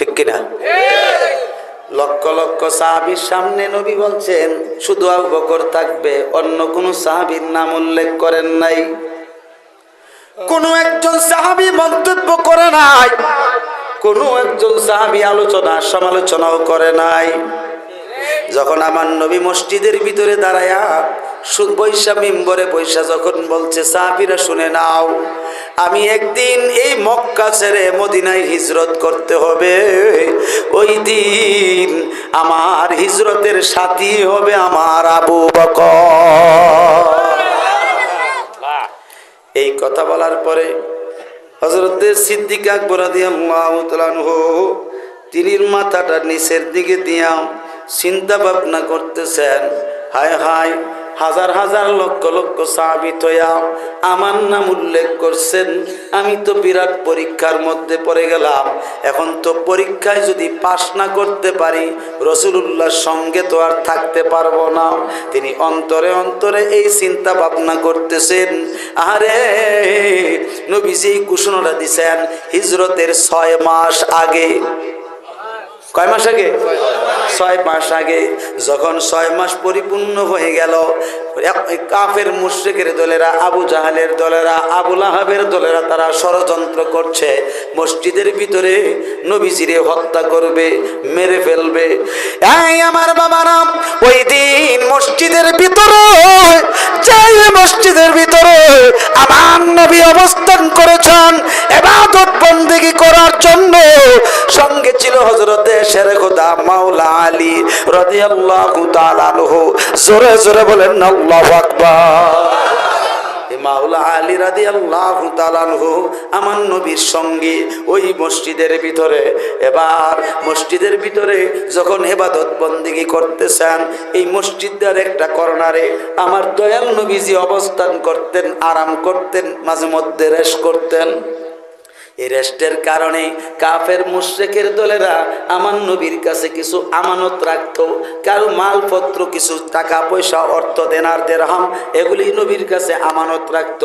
ঠিক কিনা? লক্ষ লক্ষ সাহাবির সামনে নবী বলছেন, শুধু আবু বকর থাকবে, অন্য কোন সাহাবির নাম উল্লেখ করেন নাই। কোন একজন সাহাবি মন্তব্য করে নাই, কোন একজন সাহাবি আলোচনা, সমালোচনাও করে নাই। যখন আমার নবী মসজিদের ভিতরে দাঁড়ায়া বৈশা মিম্বরে বৈশা যখন বলছে, সাহাবিরা শুনে নাও, আমি একদিন এই মক্কা ছেড়ে মদিনায় হিজরত করতে হবে। ওই দিন আমার হিজরতের সাথী হবে আমার আবু বকর। এই কথা বলার পরে হজরতের সিদ্দিক আকবর আল্লাহ তিনি মাথাটা নিচের দিকে দিয়া চিন্তা ভাবনা করতেছেন, হায় হায় হাজার হাজার লক্ষ লক্ষ হইয়া আমার নাম উল্লেখ করছেন। আমি তো বিরাট পরীক্ষার মধ্যে পড়ে গেলাম। এখন তো পরীক্ষায় যদি পাশ না করতে পারি, রসুলুল্লাহর সঙ্গে তো আর থাকতে পারব না। তিনি অন্তরে অন্তরে এই চিন্তা ভাবনা করতেছেন। আরে নবীজি ঘোষণাটা দিছেন হিজরতের ছয় মাস আগে। কয় মাস আগে? ছয় মাস আগে, যখন ছয় মাস পরিপূর্ণ হয়ে গেল কাফের মুশ্রিকের দলেরা, আবু জাহালের দলেরা আবুল আহাবের দলেরা, তারা ষড়যন্ত্র করছে। মসজিদের ভিতরে নবীজিরে হত্যা করবে, মেরে ফেলবে। এই আমার বাবারা, ওই দিন মসজিদের ভিতরে, যাই মসজিদের ভিতরে আমার নবী অবস্থান করেছেন, এবাদত বন্দেগী করার জন্য সঙ্গে ছিল হজরতে শেরে খোদা মাওলা আলী রাদিয়াল্লাহু তাআলা আনহু। জোরে জোরে বলেন, আল্লাহু আকবার। মাওলা আলী রাদি আল্লাহ তালানহু আমার নবীর সঙ্গে ওই মসজিদের ভিতরে। এবার মসজিদের ভিতরে যখন এবাদত বন্দিগি করতেছেন, এই মসজিদের একটা কর্নারে আমার দয়াল নবীজি অবস্থান করতেন, আরাম করতেন, মাঝে মধ্যে রেশ করতেন। এই রেস্টের কারণে কাফের মুশ্রেকের দলেরা আমার নবীর কাছে কিছু আমানত রাখত, কারও মালপত্র, কিছু টাকা পয়সা, অর্থ, দেনার দেরহাম এগুলি নবীর কাছে আমানত রাখত।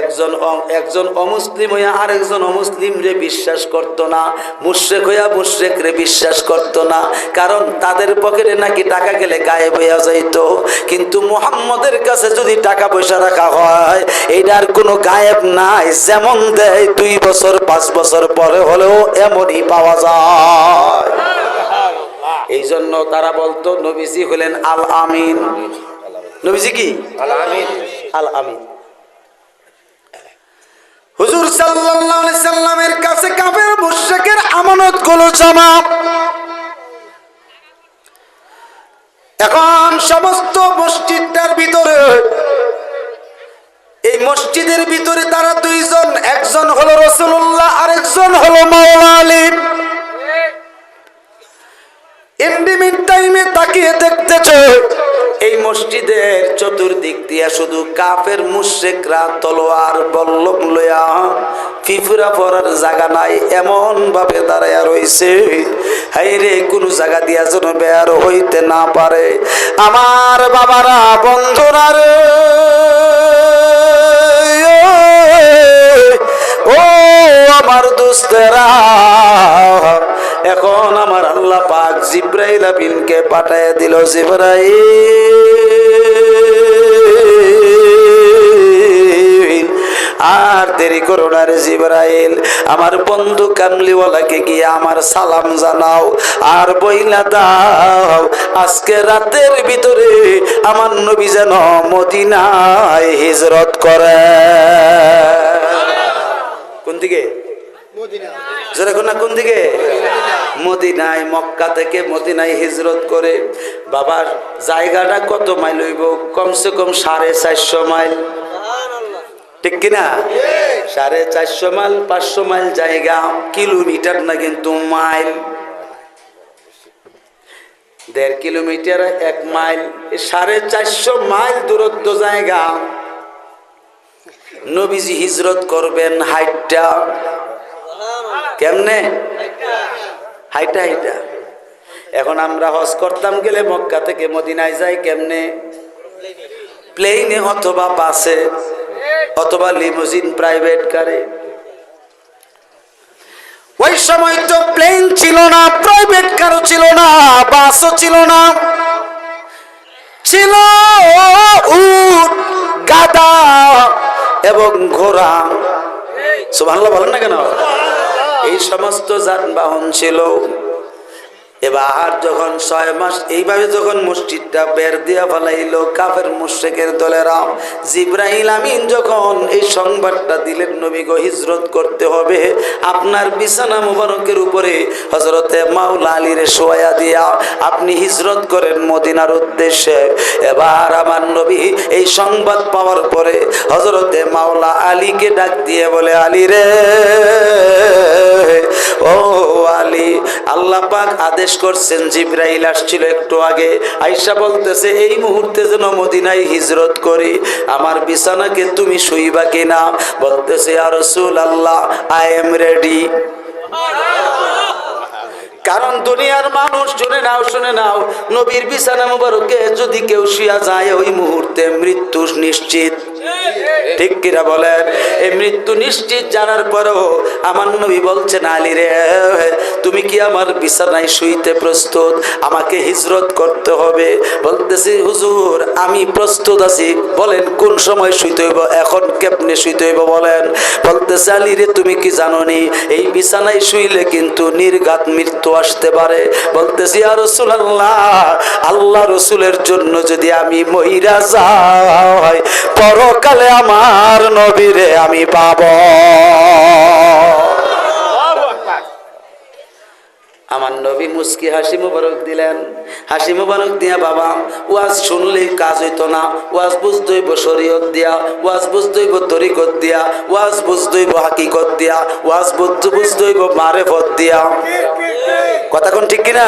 একজন একজন অমুসলিম হইয়া আরেকজন অমুসলিম রে বিশ্বাস করত না, মুশ্রেক হইয়া মুশ্রেক রে বিশ্বাস করত না, কারণ তাদের পকেটে নাকি টাকা গেলে গায়েব হইয়া যাইত। কিন্তু মুহাম্মদের কাছে যদি টাকা পয়সা রাখা হয় এটার কোনো গায়েব নাই, যেমন দেয় দুই বছর পাঁচ বছর পরে হলেও এমনই পাওয়া যায়। এই জন্য তারা বলতো নবীজি হলেন আল আমিন নবীজি কি? আল আমিন হুজুর সাল্লাল্লাহু আলাইহি সাল্লামের কাছে কাফের মুশরিকের আমানতগুলো জমা এখন সমস্ত মসজিদটার ভিতরে এই মসজিদের ভিতরে তারা একজন হলো রসুল্লাহ আরেকজন হলো ইন্ডিমিন টাইমে দেখতেছে, এই মসজিদের চতুর্দিক দিয়া শুধু লয়া নাই এমন ভাবে দাঁড়াইয়া কোনো দিয়া বের হইতে না পারে। আমার বাবারা, বন্ধুরা ও আমার দোস্তেরা, এখন আমার আল্লাহ পাক জিব্রাইল আবিনকে পাঠায় দিল, জিব্রাইল। আর দেরি করো না রে জিব্রাইল, আমার বন্ধু কামলিওয়ালাকে গিয়ে আমার সালাম জানাও আর বইলা দাও, আজকে রাতের ভিতরে আমার নবী যেন মদিনায় হিজরত করে। কোন দিকে? না, কোন দিকে? মদিনায়, মক্কা থেকে মদিনায় হিজরত করে বাবার জায়গাটা কত মাইল হইব? কমসে কম সাড়ে চারশো মাইল। ঠিক কিনা? সাড়ে চারশো মাইল, পাঁচশো মাইল জায়গা, কিলোমিটার না কিন্তু মাইল। দেড় কিলোমিটার এক মাইল, সাড়ে চারশো মাইল দূরত্ব জায়গা। নবীজি হিজরত করবেন হাইটটা। কেমনে? হাইটা হাইটা এখন আমরা হজ করতাম গেলে মক্কা থেকে মদিনায় যাই কেমনে? প্লেনে অথবা বাসে অথবা লিমোজিন প্রাইভেট কারে। ওই সময় তো প্লেন ছিল না, প্রাইভেট কারও ছিল না, বাসও ছিল না। ছিল উট গাদা এবং ঘোড়া। সুবহানাল্লাহ বলেন না কেন? এই সমস্ত যানবাহন ছিল এবার যখন ছয় মাস, এইভাবে যখন মসজিদটা বের দিয়া ফেলাইলো, কাফের মুশেকের দলেরা জিব্রাহিল আমিন যখন এই সংবাদটা দিলেন, নবী গো হিজরত করতে হবে, আপনার বিছানা মুবারকের উপরে হজরতে মাওলা আলীরে শোয়া দিয়া আপনি হিজরত করেন মদিনার উদ্দেশ্যে। এবার আমার নবী এই সংবাদ পাওয়ার পরে হজরতে মাওলা আলীকে ডাক দিয়ে বলে, আলী রে ও আলী, আল্লাহ পাক আদেশ করছেন, জিব্রাইল আসছিল একটু আগে। আইসা বলতেছে, এই মুহূর্তে যেন মদিনায় হিজরত করি, আমার বিছানাকে তুমি শুইবা কিনা? বলতেছে আর রসুল আল্লাহ আই এম রেডি। কারণ দুনিয়ার মানুষ শুনে নাও শুনে নাও, নবীর বিছানা মুবারকে যদি কেউ শুয়া যায়, ওই মুহূর্তে মৃত্যু নিশ্চিত। ঠিক বলেন? এই মৃত্যু নিশ্চিত জানার পরেও আমার নবী বলছেন, আলী রে, তুমি কি আমার বিছানায় শুইতে প্রস্তুত? আমাকে হিজরত করতে হবে। বলতেছি, হুজুর, আমি প্রস্তুত আছি। বলেন, কোন সময় শুইতে হইব? এখন কেমনে শুইতে হইব বলেন? বলতেছে, আলী রে, তুমি কি জানো নি এই বিছানায় শুইলে কিন্তু নির্ঘাত মৃত্যু আসতে পারে। বলতেছি আর রসুল আল্লাহ আল্লাহ রসুলের জন্য যদি আমি মহিরা যাই পরকালে আমার নবীরে আমি পাব। আমার নবী মুস্কি হাসি মুবারক দিলেন। হাসি মুবারক দিয়া, বাবা, ওয়াজ শুনলেই কাজ হইতো না। ওয়াজ বুঝতেইব শরীয়ত দিয়া, ওয়াজ বুঝতেইব তরিকত দিয়া, ওয়াজ বুঝতেইব হাকিকত দিয়া, ওয়াজ বুঝতে বুঝতেইব মারেফত দিয়া। কথা কোন ঠিক কিনা?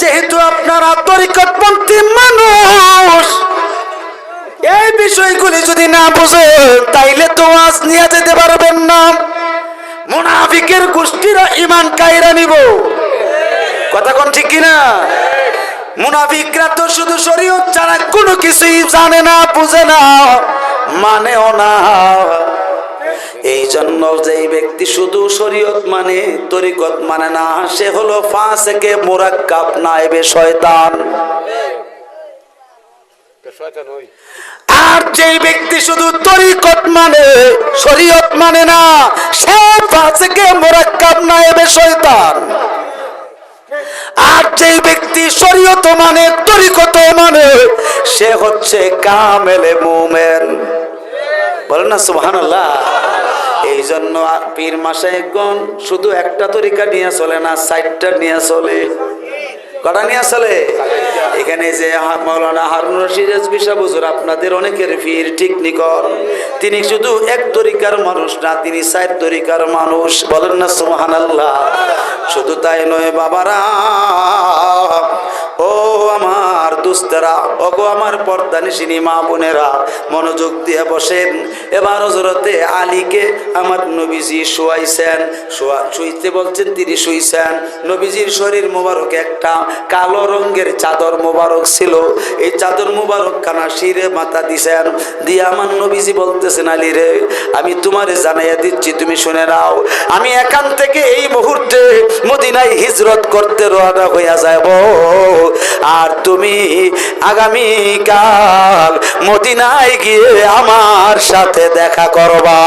যেহেতু আপনারা তরিকতপন্থী মানুষ এই বিষয়গুলি যদি না বুঝেন তাইলে তো আজ নিয়ে যেতে পারবেন না। মুনাফিকের গোষ্ঠীরা ইমান কায়রা নিব। কথা কোন ঠিক কিনা? মুনাফিকরা তো শুধু শরীয়ত ছাড়া কোনো কিছুই জানে না, বুঝে না, মানেও না। এই জন্য যেই ব্যক্তি শুধু শরীয়ত মানে তরিকত মানে না, সে হলো ফাঁসেকে মোরাক্কাব নাইবে শয়তান। আর যেই ব্যক্তি শুধু তরিকত মানে শরীয়ত মানে না, সে ফাঁসেকে মোরাক্কাব নাইবে শয়তান। আর যেই ব্যক্তি শরীয়ত মানে তরিকত মানে সে হচ্ছে কামেলে মুমেন। বলেন না, সুবহানাল্লাহ। এই জন্য পীর মাসে মাসাইগণ শুধু একটা তরিকা নিয়ে চলে না সাইডটা নিয়ে চলে। কটা নিয়ে চলে এখানে যে মৌলানা হারুন রশিদ হুজুর, আপনাদের অনেকের পীর ঠিক নিকট। তিনি শুধু এক তরিকার মানুষ না, তিনি সাইড তরিকার মানুষ। বলেন না, সুবহানাল্লাহ। শুধু তাই নয়, বাবারা। ও আমার দুস্তেরা, ওগো আমার পর্দানিসিনী মা বোনেরা, মনোযোগ দিয়ে বসেন। এবার হজরতে আলীকে আমার নবীজি শুয়াইছেন। শোয়া শুইতে বলছেন, তিনি শুইছেন। নবীজির শরীর মোবারক একটা। কালো রঙের চাদর মোবারক ছিল। এই চাদর মোবারক খানা শিরে মাথা দিছেন। দিয়ে আমার নবীজি বলতেছেন, আলী রে, আমি তোমারে জানাইয়া দিচ্ছি, তুমি শুনে নাও। আমি এখান থেকে এই মুহূর্তে মদিনায় হিজরত করতে রওনা হইয়া যাব আর তুমি আগামীকাল মদিনায় গিয়ে আমার সাথে দেখা করবা।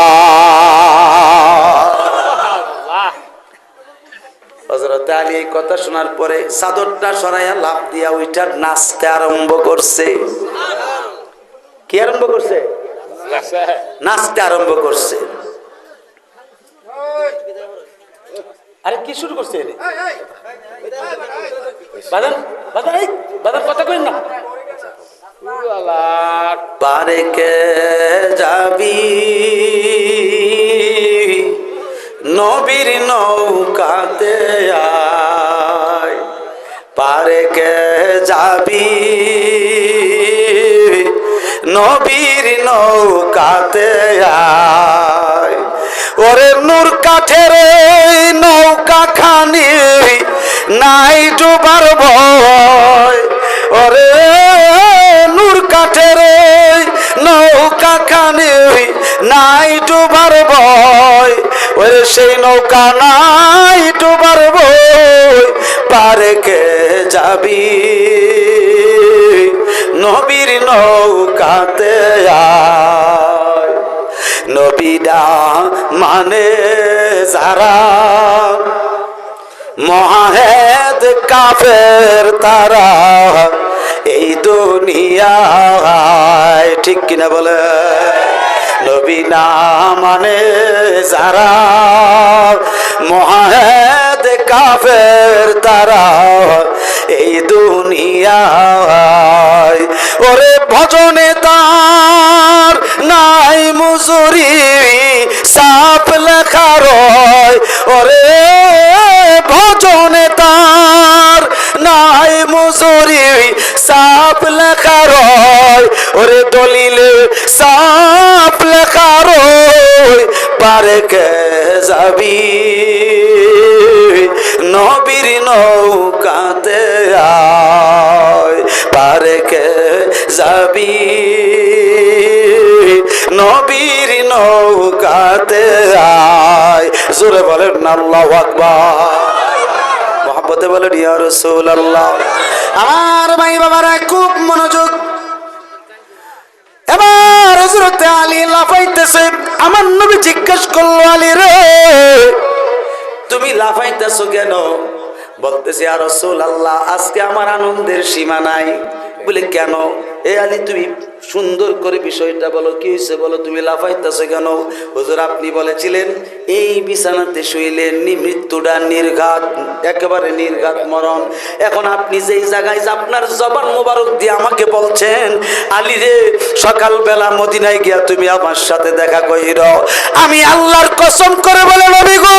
হজরত আলী এই কথা শোনার পরে চাদরটা সরাইয়া লাভ দিয়া ওইটার নাচতে আরম্ভ করছে। কি আরম্ভ করছে? নাচতে আরম্ভ করছে। আরে কি শুরু করছে এরে? বাদান বাদান এই বাদান কথা কই না। পারে কে যাবি? নবীর নৌকাতে পারে কে যাবি? নবীর নৌকাতে ওরে নূর কাঠের নৌকা খানি নাই ডুবার ভয়। ওরে নূর কাঠের নৌকা খানি ওরে সেই নৌকা নাই ডুবার বই, পারে কে যাবি? নবীর নৌকাতে নবীরা মানে যারা মহাহেদ কাফের তারা, এই দুনিয়া ঠিক কিনা বলে? নবী না মানে যারা মহাহেদ কাফের তারা এই দুনিয়ায়। ওরে ভজনে তার নাই মুজুরি, সাপ লেখা রয়। ওরে ভজনে তার নৌকাতে আয়, পারে কে যাবি? নবীর নৌকাতে আয়। জোরে বলেন আল্লাহু আকবার। মহাব্বতে বলেন, ইয়া রাসূলুল্লাহ। আমার ভাই বাবারা, খুব মনোযোগ। এবার হযরতে আলী লাফাইতেছে। আমার নবী জিজ্ঞেস করল, আলী রে, তুমি লাফাইতেছো কেন? বলতেছে আর রসুল আল্লাহ আজকে আমার আনন্দের সীমা নাই। বলে, কেন? এ আলী, তুমি সুন্দর করে বিষয়টা বলো, কি হয়েছে বলো? তুমি লাফাইতেছো কেন? হুজুর, আপনি বলেছিলেন, এই বিছানাতে শুইলেন মৃত্যুটা নির্ঘাত, একেবারে নির্ঘাত মরণ। এখন আপনি যেই জায়গায় আপনার জবান মোবারক দিয়ে আমাকে বলছেন, আলী রে, সকালবেলা মদিনায় গিয়া তুমি আমার সাথে দেখা কইর। আমি আল্লাহর কসম করে বলে, নবী গো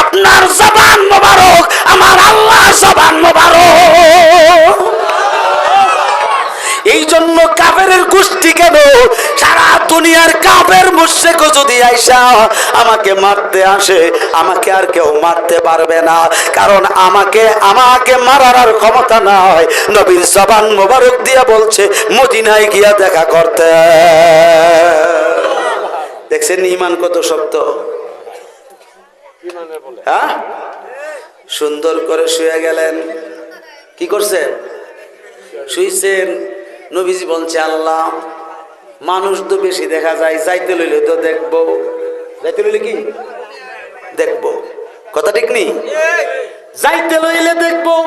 আপনার জবান মোবারক, আমার আল্লাহ জবান মোবারক। এই জন্য কাফের গোষ্ঠী কেন? সারা দুনিয়ার কাফের মুশেক যদি আইসা আমাকে মারতে আসে, আমাকে আর কেউ মারতে পারবে না। কারণ আমাকে আমাকে মারার আর ক্ষমতা নাই। নবীর জবান মোবারক দিয়া বলছে, মদিনায় গিয়া দেখা করতে। দেখছেন ইমান কত শক্ত? হ্যাঁ? সুন্দর করে শুয়ে গেলেন। কি করছেন? শুইছেন। নবীজি বলছে, আল্লাহ, মানুষ তো বেশি দেখা যায়, যাইতে লইলে তো দেখব। যাইতে লইলে কি? দেখব। কথা ঠিক নেই? যাইতে লইলে দেখব।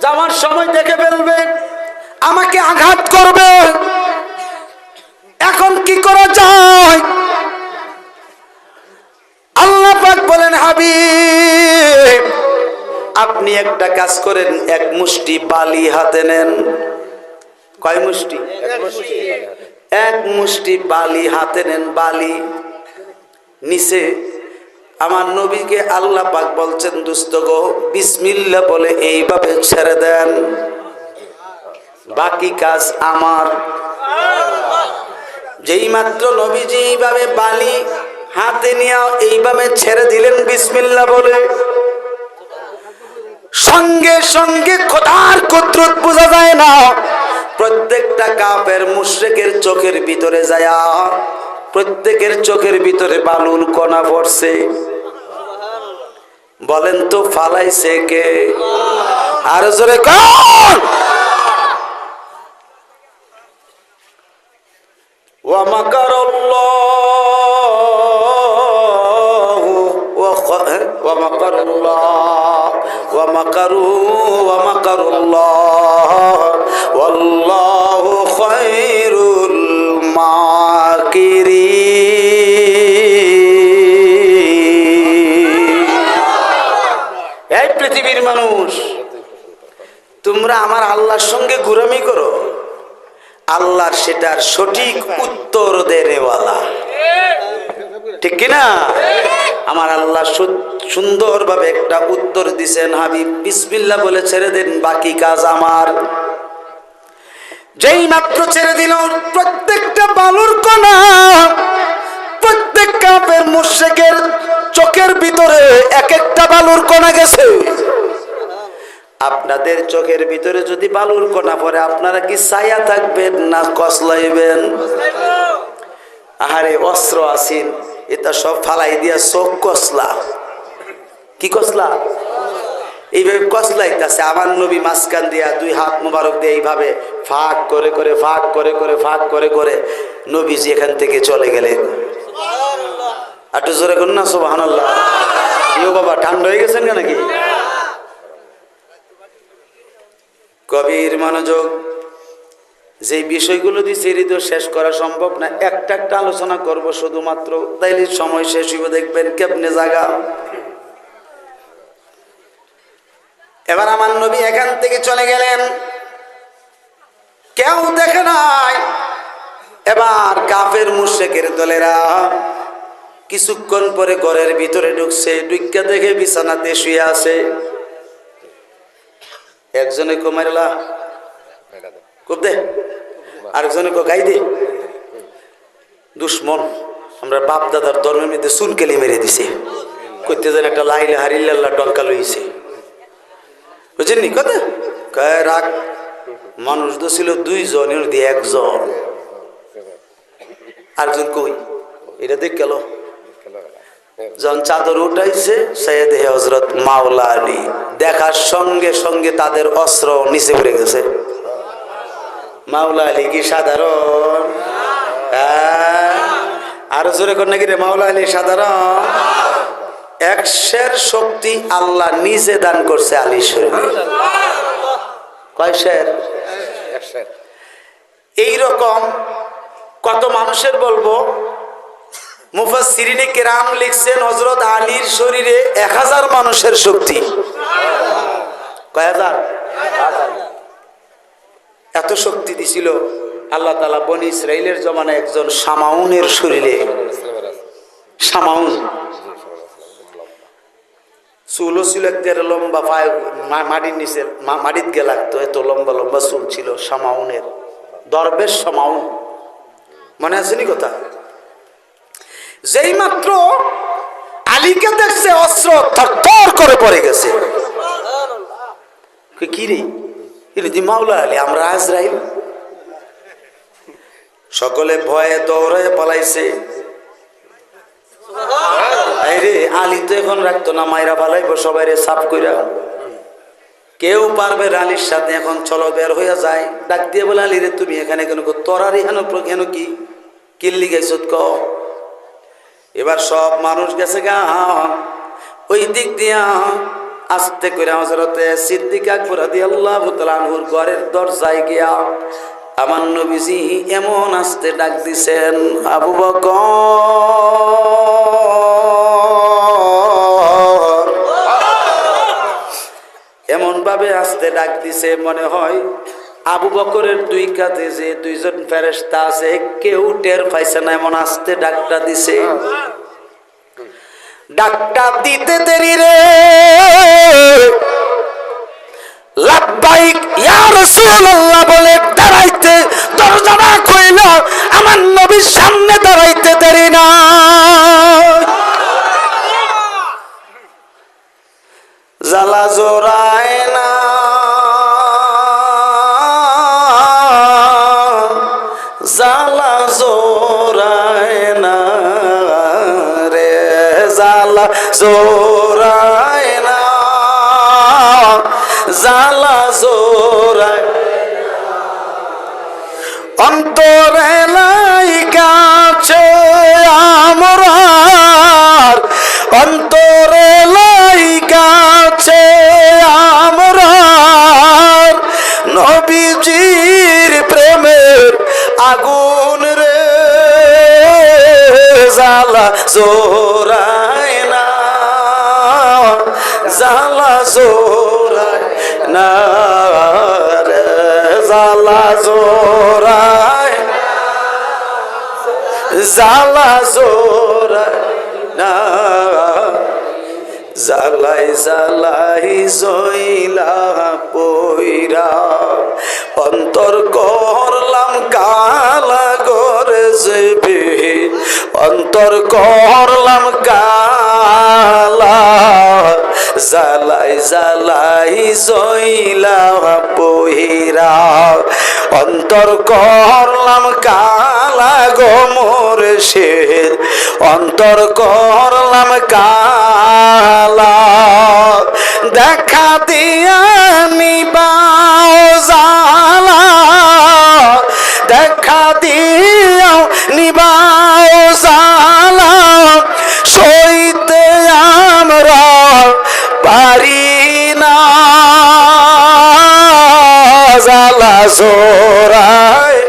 যাওয়ার সময় দেখে ফেলবে। আমাকে আঘাত করবে। এখন কি করা যায়? পাক বলেন, হাবিব, আপনি একটা কাজ করেন, এক মুষ্টি বালি হাতে নেন। কয় মুষ্টি? এক মুষ্টি বালি হাতে নেন, বালি। নিচে, আমার নবীকে আল্লাহ পাক বলছেন দুস্থ গো বিসমিল্লা বলে এইভাবে ছেড়ে দেন। বাকি কাজ আমার। যেই মাত্র নবীজি এইভাবে বালি হাতে নিয়ে এইভাবে ছেড়ে দিলেন বিসমিল্লা বলে। সঙ্গে সঙ্গে কথার কুদরত বোঝা যায় না। প্রত্যেকটা কাপের মুশ্রেকের চোখের ভিতরে যায় প্রত্যেকের চোখের ভিতরে বালুর কণা পড়ছে। বলেন তো, ফালাইছে কে? আর জোরে ও ওয়া ومكر الله ومكروا ومكر الله والله خير الماكرين এই পৃথিবীর মানুষ তোমরা আমার আল্লাহর সঙ্গে গুরামি করো আল্লাহর সেটার সঠিক উত্তর দেনেওয়ালা ঠিক কিনা আমার আল্লাহ সু- সুন্দরভাবে একটা উত্তর দিছেন হাবিব। বিসমিল্লা বলে ছেড়ে দেন, বাকি কাজ আমার। যেই মাত্র ছেড়ে দিল, প্রত্যেকটা বালুর কণা প্রত্যেক কাপের মুশেকের চোখের ভিতরে এক একটা বালুর কণা গেছে। আপনাদের চোখের ভিতরে যদি বালুর কণা পড়ে, আপনারা কি ছায়া থাকবেন না কসলাইবেন? আহারে, অস্ত্র আসিন এটা সব ফালাই দিয়া চোখ কসলা। কি কসলা? এইভাবে কসলাইতেছে আমার নবী মাঝখান দিয়া দুই হাত মোবারক দিয়ে এইভাবে ফাঁক করে করে, ফাঁক করে করে, ফাঁক করে করে নবীজি এখান থেকে চলে গেলেন। একটু জোরে করুন না সোবাহান বাবা, ঠান্ডা হয়ে গেছেন নাকি? কবির মনোযোগ। যে বিষয়গুলো দিচ্ছে তো শেষ করা সম্ভব না। একটা একটা আলোচনা করব শুধুমাত্র। তাইলে সময় শেষ হইব, দেখবেন কেমনে জায়গা এবার আমার নবী এখান থেকে চলে গেলেন। কেউ দেখে নাই। এবার কাফের মুশেকের দলেরা কিছুক্ষণ পরে ঘরের ভিতরে ঢুকছে ঢুকা দেখে বিছানাতে শুয়ে আছে। একজনে কমাইলা খুব দে। আরেকজনে কো গাই দে। দুশ্মন, আমরা বাপ দাদার ধর্মের মধ্যে সুনকেলি মেরে দিছে। করতে যেন একটা লাইলে হারিল্লাহ ডঙ্কা লইছে। বুঝছেন নি কথা? কয় রাখ মানুষ তো ছিল দুইজন, এর একজন। আরেকজন কই? এটা দেখ গেল যখন চাদর উঠাইছে, সৈয়দ হজরত মাওলা আলী দেখার সঙ্গে সঙ্গে তাদের অস্ত্র নিচে পড়ে গেছে। মাওলা আলী কি সাধারণ? হ্যাঁ? আরও জোরে কর নাকি রে, মাওলা আলী সাধারণ? একশের শক্তি আল্লাহ নিজে দান করছে আলী শরীফে। কয় এইরকম কত মানুষের বলব মুফাসিরিনে কেরাম লিখছেন হজরত আলীর শরীরে এক হাজার মানুষের শক্তি। কয় হাজার? এত শক্তি দিছিল আল্লাহ তালা বনি ইসরায়েলের জমানায় একজন সামাউনের শরীরে। সামাউন। চুলও ছিল একটা লম্বা, পায়ে মাটির নিচে মাটির গে লাগতো, এত লম্বা লম্বা চুল ছিল, সামাউনের, দরবেশ সামাউন। মনে আসেনি কথা? যেই মাত্র আলীকে দেখছে, অস্ত্র থর করে পড়ে গেছে। কি রে? দি মাওলা আলী, আমরা আজরাইল? সকলে ভয়ে দৌড়ে পালাইছে। এই রে আলী তো এখন রাখতো না, মাইরা পালাইবো সবাই রে সাফ কইরা। কেউ পারবে আলীর সাথে এখন চলো বের হইয়া যায়। ডাক দিয়ে বলে, আলী রে, তুমি এখানে কেন গো? তোরারই হেন হেন কি? কিল্লি গাইছত ক। এবার সব মানুষ গেছে গা। ওই দিক দিয়া আস্তে করে হজরতে সিদ্দিক আকবর আদি আল্লাহ তালানহুর ঘরের দরজায় গিয়া আমার নবীজি এমন আস্তে ডাক দিছেন, আবু বকর! ভাবে আসতে ডাক দিছে, মনে হয় আবু বকরের দুই কাঁধে যে দুইজন ফেরেস্তা আছে, কেউ টের পাইছে না, এমন আসতে ডাকটা দিছে। ডাকটা দিতে দেরি রে। না জ্বালা জোড়ায় জোড়ায় না, জ্বালা জোড়ায় অন্তরে লাইকাছে আমরার অন্তরে লাইকাছে আমরার নবীজির প্রেমের আগুন রে জালা জোরায় না জালা জোরায় না রে জালা জোরায় জালা না জালাই জালাই জইলা পইরা, অন্তর করলাম কালা গরে যেবে অন্তর করলাম কালা জালাই জালাই জইলা পহিরা অন্তর করলাম কালা গোমর শের অন্তর করলাম কালা। দেখা দিয়া নিবাও জালা। দেখা দিয়াও নিবাও জোরায়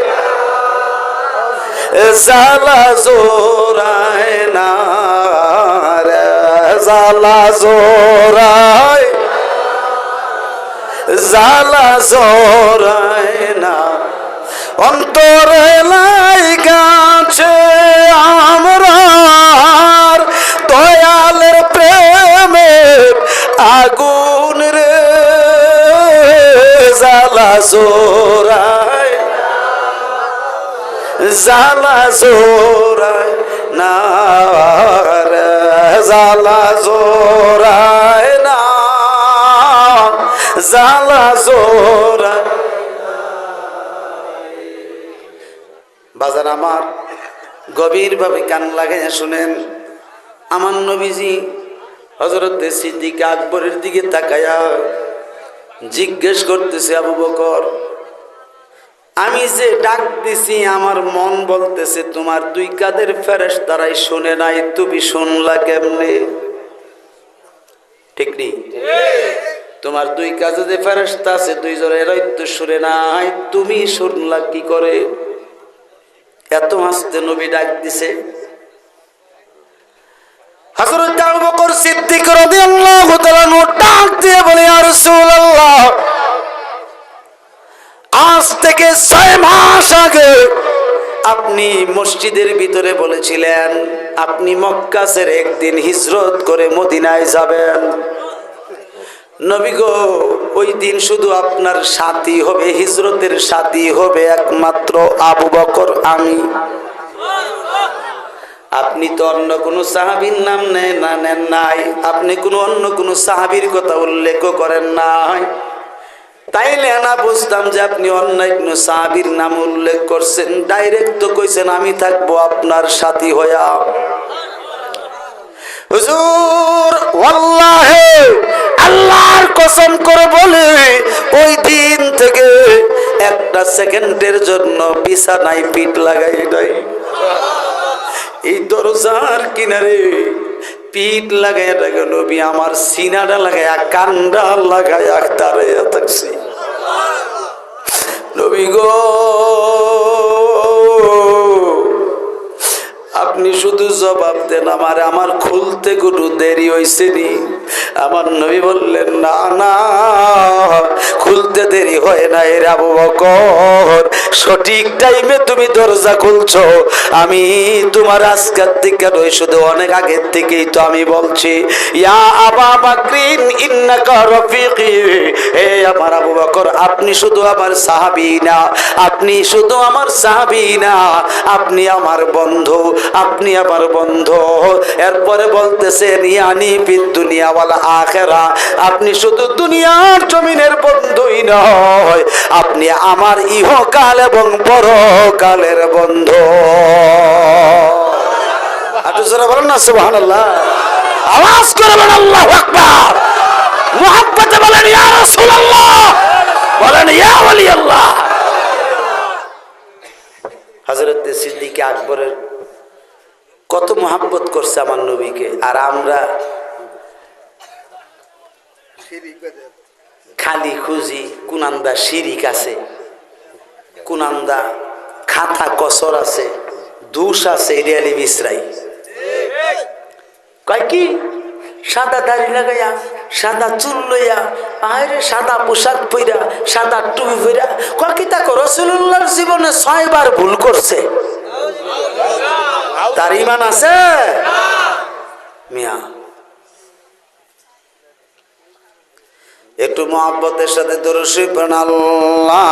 জালা জোরায় না জালা জোরায় জালা জোরায় না। অন্তরে লাই গাছে আমরার জালা জোরায় জালা জোরায় না জালা জোরায় না জালা জোরায় বাজার আমার গভীরভাবে কান লাগাইয়া শুনেন, আমার নবীজি হজরত সিদ্দিক আকবরের দিকে তাকায়া জিজ্ঞেস করতেছে আবু বকর, আমি যে ডাক দিছি, আমার মন বলতেছে, তোমার দুই কাদের ফেরেস তারাই শুনে নাই, তুমি শুনলা কেমনে? ঠিক নেই? তোমার দুই কাজে যে ফেরেস্তা আছে দুইজন এরাই তো শুনে নাই, তুমি শুনলা কি করে? এত হাসতে নবী ডাক দিছে। বলে আজ থেকে ছয় মাস আগে আপনি মসজিদের ভিতরে বলেছিলেন, আপনি মক্কা ছেড়ে একদিন হিজরত করে মদিনায় যাবেন। নবী গো, ওই দিন শুধু আপনার সাথী হবে, হিজরতের সাথী হবে একমাত্র আবু বকর, আমি। আপনি তো অন্য কোনো সাহাবীর নাম নেন না, নেন নাই। আপনি কোনো অন্য কোনো সাহাবীর কথা উল্লেখ করেন নাই। তাইলে না বুঝতাম যে আপনি অন্য কোনো সাহাবীর নাম উল্লেখ করছেন। ডাইরেক্ট তো কইছেন আমি থাকব আপনার সাথী হইয়া। হুজুর, ওয়াল্লাহে, আল্লাহর কসম করে বলে, ওই দিন থেকে একটা সেকেন্ডের জন্য বিছানায় পিঠ লাগাই নাই। এই দরজার কিনারে পিঠ লাগাইয়া লাগে নবী, আমার সিনাটা লাগাইয়া কান্ডা লাগাইয়া দাঁড়াইয়া থাকছি। নবী গো আপনি শুধু জবাব দেন, আমার আমার খুলতে কোনো দেরি হয়েছে নি আমার নবী বললেন, না না, খুলতে দেরি হয় না এর আবু বকর। সঠিক টাইমে তুমি দরজা খুলছো। আমি তোমার আজকের থেকে নয়, শুধু অনেক আগের থেকেই তো আমি বলছি, ইয়া আবা বাকরিন, ইন্নাকা রফিকি। হে আমার আবু বকর, আপনি শুধু আমার সাহাবী না, আপনি শুধু আমার সাহাবী না, আপনি আমার বন্ধু আপনি আবার বন্ধ। এরপরে বলতেছেন ইয়ানি ফিদ দুনিয়া ওয়াল আখিরা। আপনি শুধু দুনিয়ার জমিনের বন্ধুই নয়, আপনি আমার ইহকাল এবং পরকালের বন্ধু। একটু জোরে বলেন আওয়াজ আল্লাহু বলেন বলেন, ইয়া আল্লাহ আকবরের কত মহাব্বত করছে আমার নবীকে। আর আমরা খালি খুঁজি, কুনান্দা শিরিক আছে, কুনান্দা খাতা কসর আছে, দুষ আছে রিয়ালি বিশ্রাই কয় কি? সাদা দাড়ি লাগাইয়া, সাদা চুল লইয়া আরে সাদা পোশাক পইরা, সাদা টুপি পইরা, কয় কি তা রসুল্লাহর জীবনে ছয়বার ভুল করছে। তার ইমান আছে? মিয়া। একটু মহাব্বতের সাথে দরশি আল্লাহ